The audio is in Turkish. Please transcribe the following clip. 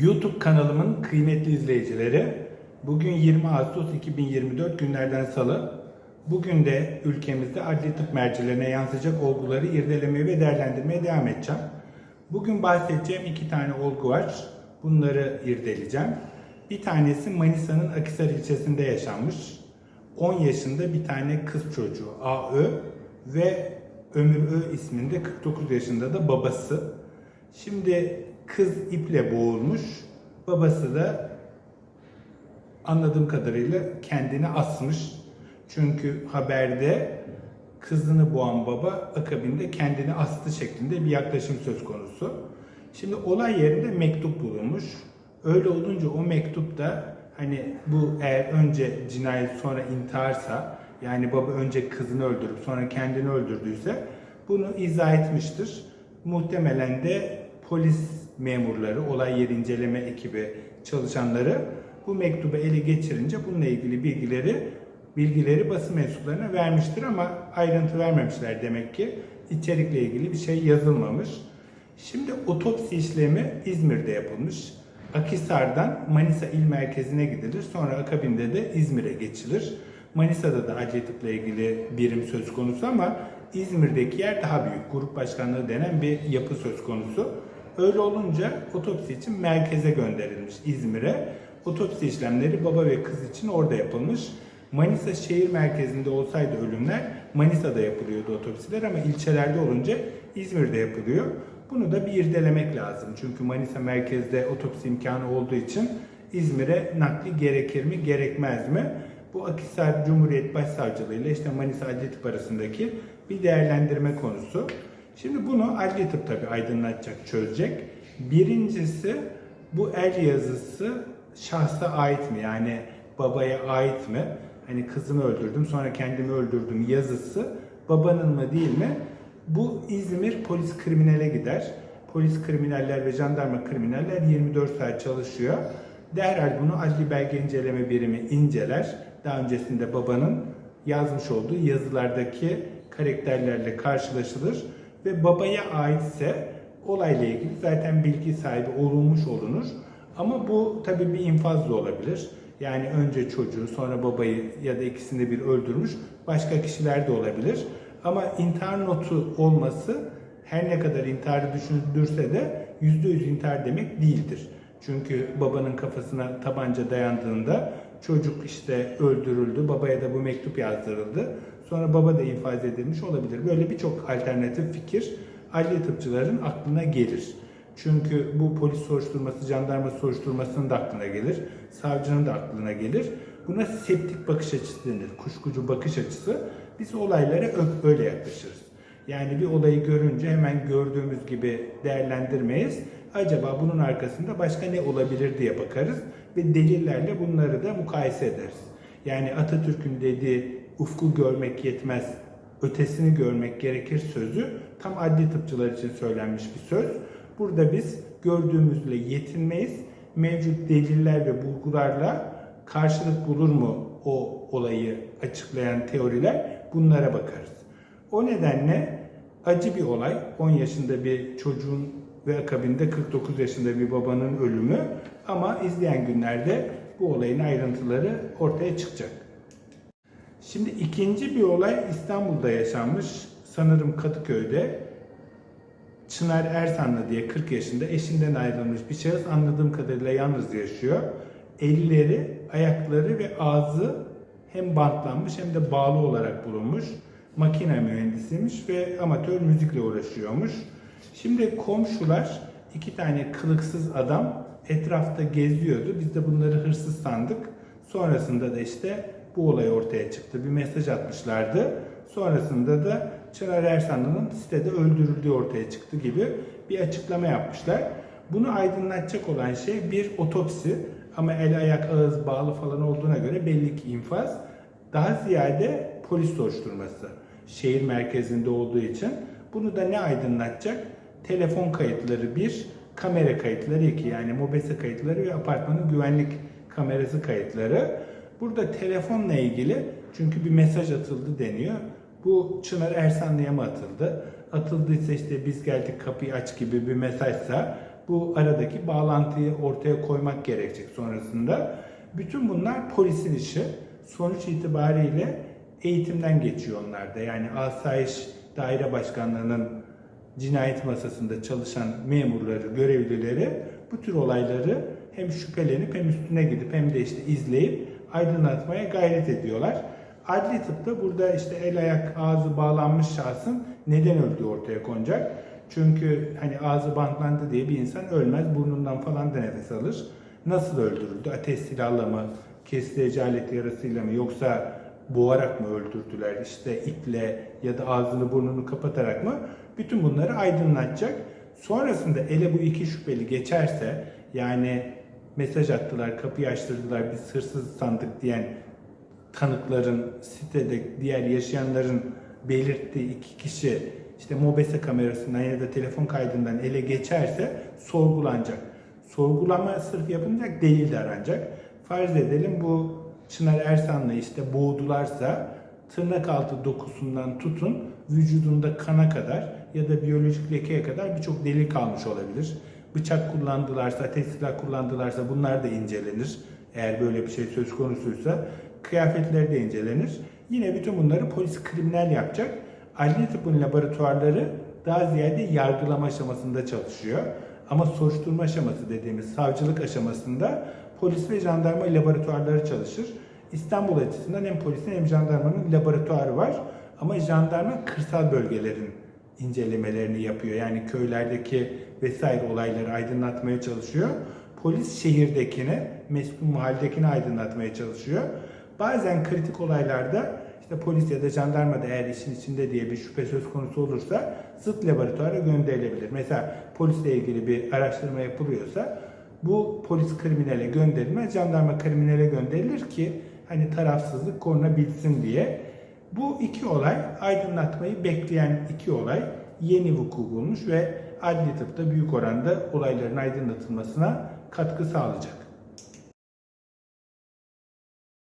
YouTube kanalımın kıymetli izleyicileri, bugün 20 Ağustos 2024 günlerden salı. Bugün de ülkemizde adli tıp mercilerine yansıyacak olguları irdelemeye ve değerlendirmeye devam edeceğim. Bugün bahsedeceğim iki tane olgu var. Bunları irdeleyeceğim. Bir tanesi Manisa'nın Akisar ilçesinde yaşanmış. 10 yaşında bir tane kız çocuğu AÖ ve Ömür Ö isminde 49 yaşında da babası. Şimdi kız iple boğulmuş. Babası da anladığım kadarıyla kendini asmış. Çünkü haberde kızını boğan baba akabinde kendini astı şeklinde bir yaklaşım söz konusu. Şimdi olay yerinde mektup bulunmuş. Öyle olunca o mektupta hani bu eğer önce cinayet sonra intiharsa yani baba önce kızını öldürüp sonra kendini öldürdüyse bunu izah etmiştir. Muhtemelen de polis memurları, olay yeri inceleme ekibi çalışanları bu mektubu ele geçirince bununla ilgili bilgileri bilgileri basın mensuplarına vermiştir ama ayrıntı vermemişler demek ki. içerikle ilgili bir şey yazılmamış. Şimdi otopsi işlemi İzmir'de yapılmış. Akhisar'dan Manisa il merkezine gidilir. Sonra akabinde de İzmir'e geçilir. Manisa'da da adli tıpla ilgili birim söz konusu ama İzmir'deki yer daha büyük. Grup başkanlığı denen bir yapı söz konusu. Öyle olunca otopsi için merkeze gönderilmiş İzmir'e. Otopsi işlemleri baba ve kız için orada yapılmış. Manisa şehir merkezinde olsaydı ölümler Manisa'da yapılıyordu otopsiler ama ilçelerde olunca İzmir'de yapılıyor. Bunu da bir irdelemek lazım. Çünkü Manisa merkezde otopsi imkanı olduğu için İzmir'e nakli gerekir mi, gerekmez mi? Bu Akhisar Cumhuriyet Başsavcılığı ile işte Manisa Adli Tıp arasındaki bir değerlendirme konusu. Şimdi bunu Adli Tıp tabii aydınlatacak, çözecek. Birincisi bu el yazısı şahsa ait mi? Yani babaya ait mi? Hani kızımı öldürdüm sonra kendimi öldürdüm yazısı babanın mı değil mi? Bu İzmir polis kriminale gider. Polis kriminaller ve jandarma kriminaller 24 saat çalışıyor. Derhal bunu adli belge inceleme birimi inceler. Daha öncesinde babanın yazmış olduğu yazılardaki karakterlerle karşılaşılır ve babaya aitse olayla ilgili zaten bilgi sahibi olunmuş olunur. Ama bu tabii bir infaz da olabilir. Yani önce çocuğu sonra babayı ya da ikisini bir öldürmüş başka kişiler de olabilir. Ama intihar notu olması her ne kadar intiharı düşündürse de %100 intihar demek değildir. Çünkü babanın kafasına tabanca dayandığında çocuk işte öldürüldü, babaya da bu mektup yazdırıldı. Sonra baba da infaz edilmiş olabilir. Böyle birçok alternatif fikir adli tıpçıların aklına gelir. Çünkü bu polis soruşturması, jandarma soruşturmasının da aklına gelir. Savcının da aklına gelir. Buna septik bakış açısı denir. Kuşkucu bakış açısı. Biz olaylara öyle yaklaşırız. Yani bir olayı görünce hemen gördüğümüz gibi değerlendirmeyiz. Acaba bunun arkasında başka ne olabilir diye bakarız ve delillerle bunları da mukayese ederiz. Yani Atatürk'ün dediği ufku görmek yetmez, ötesini görmek gerekir sözü tam adli tıpçılar için söylenmiş bir söz. Burada biz gördüğümüzle yetinmeyiz. Mevcut deliller ve bulgularla karşılık bulur mu o olayı açıklayan teoriler bunlara bakarız. O nedenle acı bir olay. 10 yaşında bir çocuğun ve akabinde 49 yaşında bir babanın ölümü ama izleyen günlerde bu olayın ayrıntıları ortaya çıkacak. Şimdi ikinci bir olay İstanbul'da yaşanmış. Sanırım Kadıköy'de. Çınar Ersanlı diye 40 yaşında eşinden ayrılmış bir şahıs anladığım kadarıyla yalnız yaşıyor. Elleri, ayakları ve ağzı hem bantlanmış hem de bağlı olarak bulunmuş. Makine mühendisiymiş ve amatör müzikle uğraşıyormuş. Şimdi komşular iki tane kılıksız adam etrafta geziyordu. Biz de bunları hırsız sandık. Sonrasında da işte bu olay ortaya çıktı. Bir mesaj atmışlardı. Sonrasında da Çınar Ersanlı'nın sitede öldürüldüğü ortaya çıktı gibi bir açıklama yapmışlar. Bunu aydınlatacak olan şey bir otopsi ama el ayak ağız bağlı falan olduğuna göre belli ki infaz. Daha ziyade polis soruşturması şehir merkezinde olduğu için. Bunu da ne aydınlatacak? Telefon kayıtları bir, kamera kayıtları iki yani mobese kayıtları ve apartmanın güvenlik kamerası kayıtları. Burada telefonla ilgili çünkü bir mesaj atıldı deniyor. Bu Çınar Ersanlı'ya mı atıldı? Atıldıysa işte biz geldik kapıyı aç gibi bir mesajsa bu aradaki bağlantıyı ortaya koymak gerekecek sonrasında. Bütün bunlar polisin işi. Sonuç itibariyle eğitimden geçiyor onlar da. Yani asayiş daire başkanlığının cinayet masasında çalışan memurları, görevlileri bu tür olayları hem şüphelenip hem üstüne gidip hem de işte izleyip aydınlatmaya gayret ediyorlar. Adli tıpta burada işte el ayak ağzı bağlanmış şahsın neden öldüğü ortaya konacak. Çünkü hani ağzı bantlandı diye bir insan ölmez, burnundan falan da nefes alır. Nasıl öldürüldü? Ateş silahla mı, kesici alet yarasıyla mı yoksa boğarak mı öldürdüler? İşte iple ya da ağzını burnunu kapatarak mı? Bütün bunları aydınlatacak. Sonrasında ele bu iki şüpheli geçerse yani mesaj attılar, kapıyı açtırdılar, biz hırsız sandık diyen tanıkların, sitede diğer yaşayanların belirttiği iki kişi işte mobese kamerasından ya da telefon kaydından ele geçerse sorgulanacak. Sorgulama sırf yapılacak, delil de aranacak. Farz edelim bu Çınar Ersan'la işte boğdularsa tırnak altı dokusundan tutun vücudunda kana kadar ya da biyolojik lekeye kadar birçok delil kalmış olabilir. Bıçak kullandılarsa, silah kullandılarsa bunlar da incelenir. Eğer böyle bir şey söz konusuysa kıyafetleri de incelenir. Yine bütün bunları polis kriminal yapacak. Adli tıbbın laboratuvarları daha ziyade yargılama aşamasında çalışıyor. Ama soruşturma aşaması dediğimiz savcılık aşamasında polis ve jandarma laboratuvarları çalışır. İstanbul açısından hem polisin hem jandarmanın laboratuvarı var. Ama jandarma kırsal bölgelerin incelemelerini yapıyor. Yani köylerdeki vesaire olayları aydınlatmaya çalışıyor. Polis şehirdekini, mesul mahalledekini aydınlatmaya çalışıyor. Bazen kritik olaylarda işte polis ya da jandarma da eğer işin içinde diye bir şüphe söz konusu olursa zıt laboratuvara gönderilebilir. Mesela polisle ilgili bir araştırma yapılıyorsa bu polis kriminale gönderilmez, jandarma kriminale gönderilir ki hani tarafsızlık korunabilsin diye. Bu iki olay aydınlatmayı bekleyen iki olay yeni vuku bulmuş ve adli tıpta büyük oranda olayların aydınlatılmasına katkı sağlayacak.